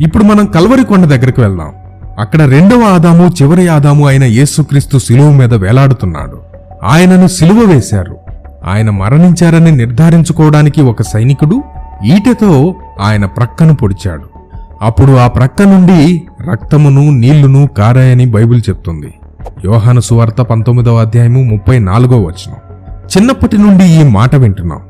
ఇప్పుడు మనం కల్వరి కొండ దగ్గరకు వెళ్దాం. అక్కడ రెండవ ఆదాము చివరి ఆదాము అయిన యేసుక్రీస్తు శిలువ మీద వేలాడుతున్నాడు. ఆయనను సిలువ వేశారు. ఆయన మరణించారని నిర్ధారించుకోవడానికి ఒక సైనికుడు ఈటెతో ఆయన ప్రక్కను పొడిచాడు. అప్పుడు ఆ ప్రక్క నుండి రక్తమును నీళ్ళును కారాయని బైబిల్ చెప్తుంది. యోహాను సువార్త పంతొమ్మిదవ అధ్యాయము ముప్పై నాలుగో వచనం. చిన్నప్పటి నుండి ఈ మాట వింటున్నాం.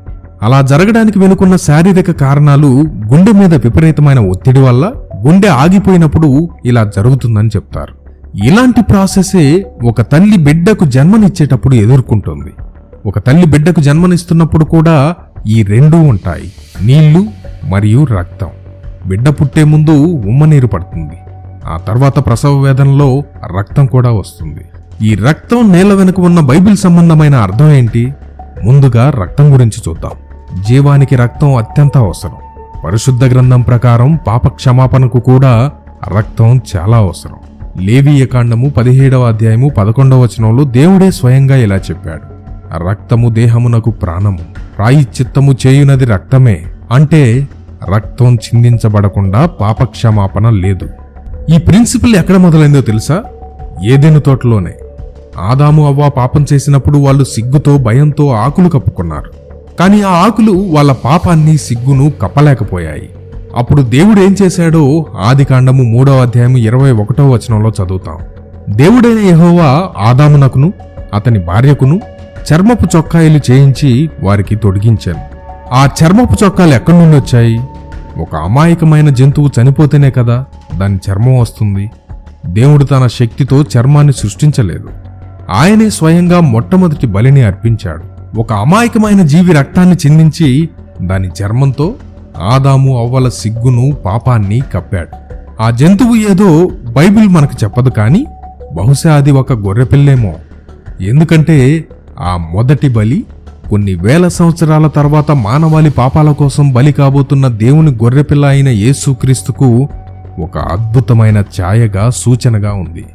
అలా జరగడానికి వెనుకున్న శారీరక కారణాలు గుండె మీద విపరీతమైన ఒత్తిడి వల్ల గుండె ఆగిపోయినప్పుడు ఇలా జరుగుతుందని చెప్తారు. ఇలాంటి ప్రాసెసే ఒక తల్లి బిడ్డకు జన్మనిచ్చేటప్పుడు ఎదుర్కొంటుంది. ఒక తల్లి బిడ్డకు జన్మనిస్తున్నప్పుడు కూడా ఈ రెండూ ఉంటాయి. నీళ్ళు మరియు రక్తం. బిడ్డ పుట్టే ముందు ఉమ్మనీరు పడుతుంది. ఆ తర్వాత ప్రసవ వేదనలో రక్తం కూడా వస్తుంది. ఈ రక్తం నేల వెనుక ఉన్న బైబిల్ సంబంధమైన అర్థం ఏంటి? ముందుగా రక్తం గురించి చూద్దాం. జీవానికి రక్తం అత్యంత అవసరం. పరిశుద్ధ గ్రంథం ప్రకారం పాప క్షమాపణకు కూడా రక్తం చాలా అవసరం. లేవీయ కాండము పదిహేడవ అధ్యాయము పదకొండవ వచనంలో దేవుడే స్వయంగా ఇలా చెప్పాడు. రక్తము దేహమునకు ప్రాణము ప్రాయిచిత్తము చేయునది రక్తమే. అంటే రక్తం చిందించబడకుండా పాపక్షమాపణ లేదు. ఈ ప్రిన్సిపల్ ఎక్కడ మొదలైందో తెలుసా? ఏదెను తోటలోనే. ఆదాము అవ్వ పాపం చేసినప్పుడు వాళ్ళు సిగ్గుతో భయంతో ఆకులు కప్పుకున్నారు. కానీ ఆ ఆకులు వాళ్ళ పాపాన్ని సిగ్గును కప్పలేకపోయాయి. అప్పుడు దేవుడు ఏం చేశాడో ఆది కాండము మూడవ అధ్యాయం ఇరవై ఒకటో వచనంలో చదువుతాం. దేవుడైన యహోవా ఆదామునకును అతని భార్యకును చర్మపు చొక్కాయిలు చేయించి వారికి తొడిగించాను. ఆ చర్మపు చొక్కాలు ఎక్కడి నుండి వచ్చాయి? ఒక అమాయకమైన జంతువు చనిపోతేనే కదా దాని చర్మం వస్తుంది. దేవుడు తన శక్తితో చర్మాన్ని సృష్టించలేదు. ఆయనే స్వయంగా మొట్టమొదటి బలిని అర్పించాడు. ఒక అమాయకమైన జీవి రక్తాన్ని చిందించి దాని చర్మంతో ఆదాము అవ్వల సిగ్గును పాపాన్ని కప్పాడు. ఆ జంతువు ఏదో బైబిల్ మనకు చెప్పదు కానీ బహుశా అది ఒక గొర్రెపిల్లేమో. ఎందుకంటే ఆ మొదటి బలి కొన్ని వేల సంవత్సరాల తర్వాత మానవాళి పాపాల కోసం బలి కాబోతున్న దేవుని గొర్రెపిల్ల అయిన యేసుక్రీస్తుకు ఒక అద్భుతమైన ఛాయగా సూచనగా ఉంది.